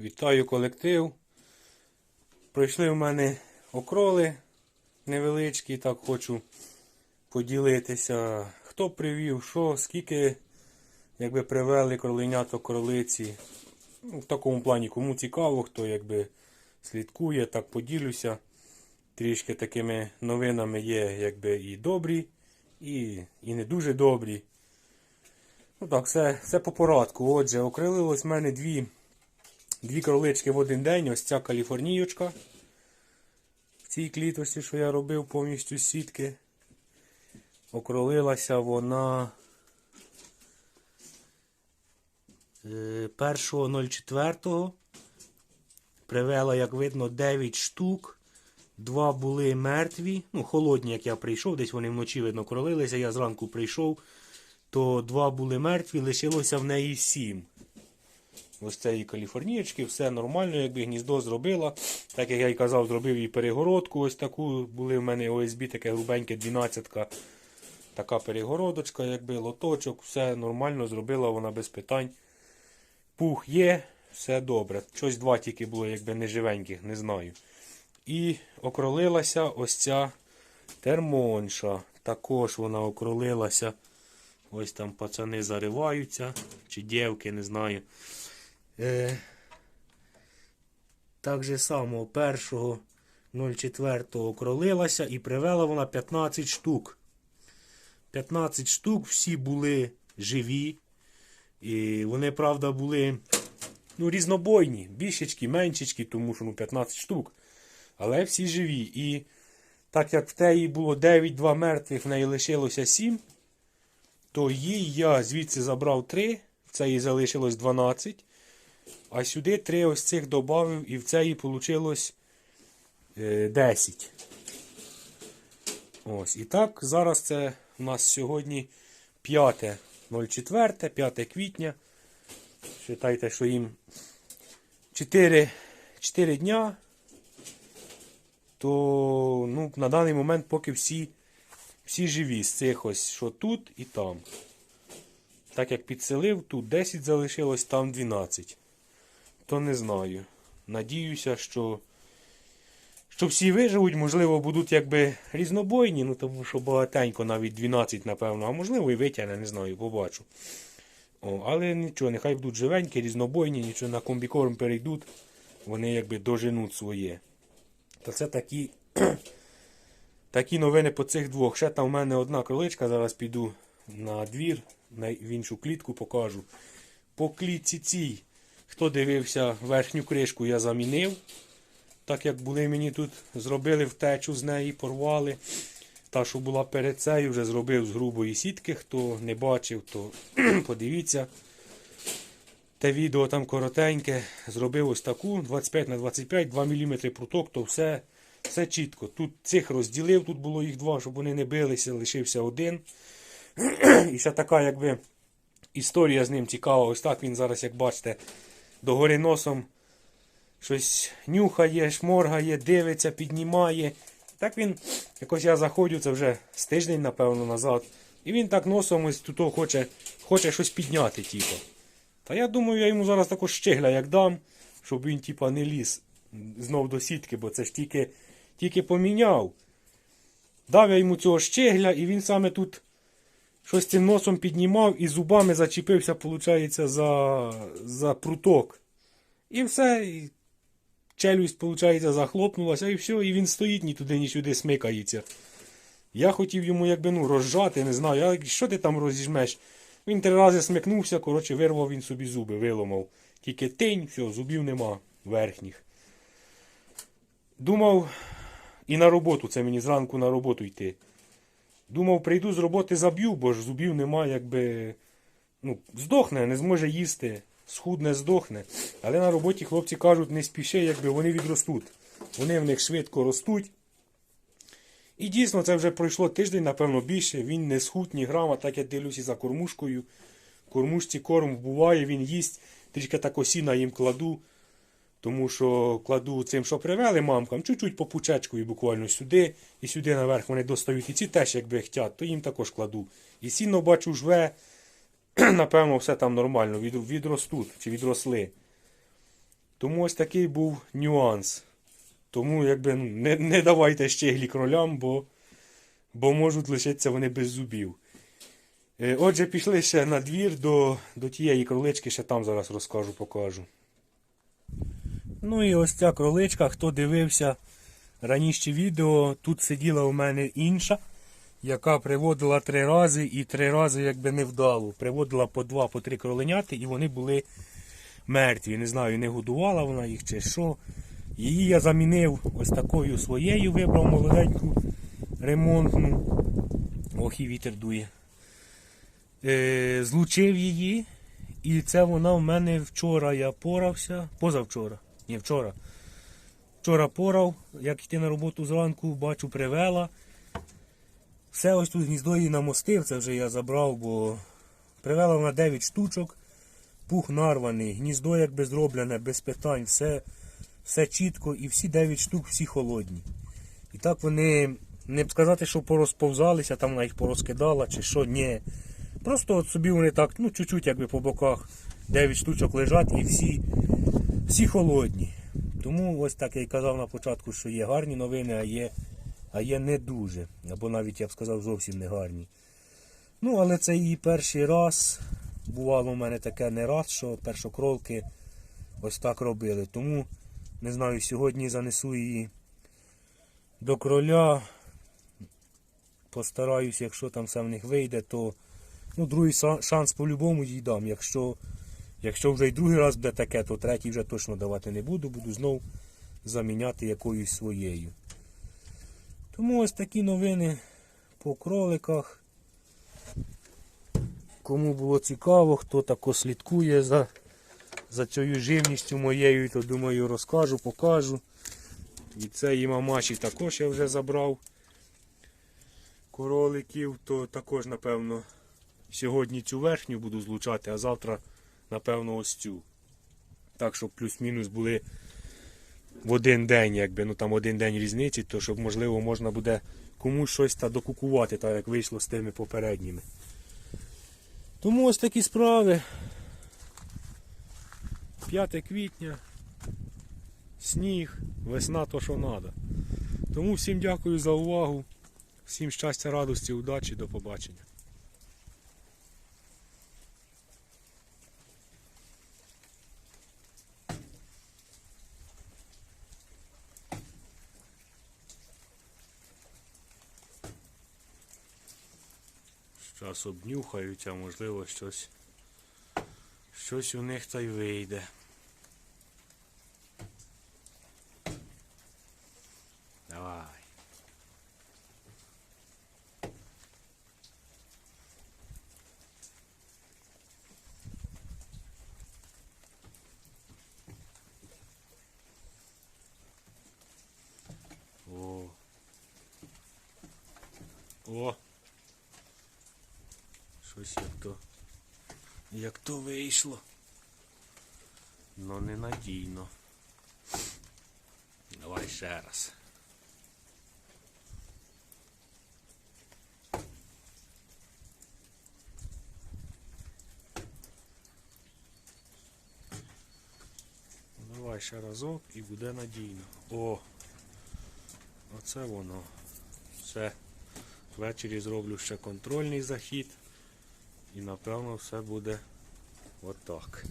Вітаю колектив. Пройшли в мене окроли невеличкі, так хочу поділитися. Хто привів, що, скільки якби привели кроленято кролиці. Ну, в такому плані, кому цікаво, хто якби слідкує, так поділюся. Трішки такими новинами є якби і добрі, і, і не дуже добрі. Ну так, все, все по порадку. Отже, окрилилось в мене дві, дві кролички в один день. Ось ця каліфорніючка. В цій клітості, що я робив повністю сітки. Окролилася вона е, 1.04. Привела, як видно, 9 штук. Два були мертві. Ну, холодні, як я прийшов, десь вони вночі, видно, кролилися. Я зранку прийшов то два були мертві, лишилося в неї сім. Ось цієї каліфорнієчки, все нормально, якби гніздо зробила. Так як я й казав, зробив їй перегородку. Ось таку. Були в мене ОСБ, таке грубеньке 12-ка. Така перегородочка, якби лоточок, все нормально зробила вона без питань. Пух є, все добре. Щось два тільки було, якби неживеньких, не знаю. І окролилася ось ця термонша. Також вона окролилася. Ось там пацани зариваються, чи дівки, не знаю. Е, так же само 1.04 окролилася і привела вона 15 штук. 15 штук, всі були живі. І вони, правда, були ну, різнобойні. Більшечки, меншечки, тому що ну, 15 штук. Але всі живі. І так як в теї було 9-2 мертвих, в неї лишилося 7 то їй я звідси забрав 3, в цій залишилось 12. А сюди 3 ось цих додав, і в цій вийшло 10. Ось. І так, зараз це у нас сьогодні 5.04, 5 квітня. Вважайте, що їм 4, 4 дня. То ну, на даний момент поки всі всі живі з цих ось, що тут і там. Так як підселив, тут 10 залишилось, там 12. То не знаю. Надіюся, що що всі виживуть, можливо, будуть якби різнобойні, ну тому що багатенько, навіть 12, напевно, а можливо і витягне, не знаю, побачу. О, Але нічого, нехай будуть живенькі, різнобойні, нічого на комбікорм перейдуть, вони якби доженуть своє. То це такі. Такі новини по цих двох. Ще там в мене одна кроличка, зараз піду на двір, в іншу клітку покажу. По клітці цій, хто дивився верхню кришку, я замінив. Так як були мені тут, зробили втечу з неї, порвали. Та, що була перед цею, вже зробив з грубої сітки. Хто не бачив, то подивіться. Те відео там коротеньке. Зробив ось таку 25 на 25, 2 мм пруток, то все. Все чітко. Тут цих розділив, тут було їх два, щоб вони не билися, лишився один. І ще така, якби, історія з ним цікава. Ось так він зараз, як бачите, догори носом щось нюхає, шморгає, дивиться, піднімає. Так він, якось я заходжу, це вже з тиждень, напевно, назад. І він так носом ось тут хоче хоче щось підняти, типу. Та я думаю, я йому зараз також щегля як дам, щоб він, типа, не ліз знов до сітки, бо це ж тільки тільки поміняв. Дав я йому цього щегля, і він саме тут щось цим носом піднімав і зубами зачепився, виходить, за за пруток. І все, і челюсть, виходить, захлопнулася, і все, і він стоїть ні туди, ні сюди смикається. Я хотів йому якби ну, розжати, не знаю, а що ти там розіжмеш? Він три рази смикнувся, коротше, вирвав він собі зуби, виломав. Тільки тинь, все, зубів нема верхніх. Думав, і на роботу, це мені зранку на роботу йти. Думав, прийду з роботи заб'ю, бо ж зубів нема, якби. Ну, здохне, не зможе їсти, схудне, здохне. Але на роботі хлопці кажуть, не спіши, якби вони відростуть. Вони в них швидко ростуть. І дійсно, це вже пройшло тиждень, напевно, більше. Він не схуд, ні грама, так я дивлюся за кормушкою. Кормушці корм буває, він їсть, трішки так осіна їм кладу. Тому що кладу цим, що привели мамкам, чуть-чуть по пучечкою буквально сюди і сюди наверх вони достають. І ці теж, якби хотять, то їм також кладу. І сіно бачу жве, напевно, все там нормально, відростуть чи відросли. Тому ось такий був нюанс. Тому якби ну, не, не давайте щеглі кролям, бо, бо можуть лишитися вони без зубів. Е, Отже, пішли ще на двір до, до тієї кролички, ще там зараз розкажу, покажу. Ну і ось ця кроличка, хто дивився раніше відео, тут сиділа у мене інша, яка приводила три рази і три рази якби не вдало. Приводила по два, по три кроленяти, і вони були мертві. Не знаю, не годувала вона їх чи що. Її я замінив ось такою своєю, вибрав молоденьку ремонтну. Ох, і вітер дує. Е, злучив її, і це вона в мене вчора я порався. Позавчора. Ні, вчора. Вчора порав, як йти на роботу зранку, бачу, привела. Все ось тут гніздо її намостив, це вже я забрав, бо привела вона 9 штучок, пух нарваний, гніздо якби зроблене, без питань, все, все чітко і всі 9 штук, всі холодні. І так вони, не б сказати, що порозповзалися, там вона їх порозкидала чи що, ні. Просто от собі вони так, ну, чуть-чуть якби по боках 9 штучок лежать і всі, всі холодні. Тому ось так я й казав на початку, що є гарні новини, а є, а є не дуже. Або навіть я б сказав зовсім не гарні. Ну, але це її перший раз. Бувало у мене таке не раз, що першокролки ось так робили. Тому не знаю, сьогодні занесу її до кроля. Постараюсь, якщо там все в них вийде, то ну, другий шанс по-любому їй дам. Якщо, якщо вже й другий раз буде таке, то третій вже точно давати не буду, буду знов заміняти якоюсь своєю. Тому ось такі новини по кроликах. Кому було цікаво, хто тако слідкує за, за цією живністю моєю, то думаю розкажу, покажу. І цієї мамаші також я вже забрав кроликів, то також, напевно, сьогодні цю верхню буду злучати, а завтра, напевно, ось цю. Так, щоб плюс-мінус були в один день, якби, ну там один день різниці, то щоб, можливо, можна буде комусь щось та докукувати, так як вийшло з тими попередніми. Тому ось такі справи. 5 квітня, сніг, весна то що треба. Тому всім дякую за увагу. Всім щастя, радості, удачі, до побачення. Зараз обнюхають, а можливо щось, щось у них та й вийде. Давай. О. О. Щось як то. Як то вийшло. Ну ненадійно. Давай ще раз. Давай ще разок і буде надійно. О! Оце воно. Все. Ввечері зроблю ще контрольний захід. І напевно все буде отак.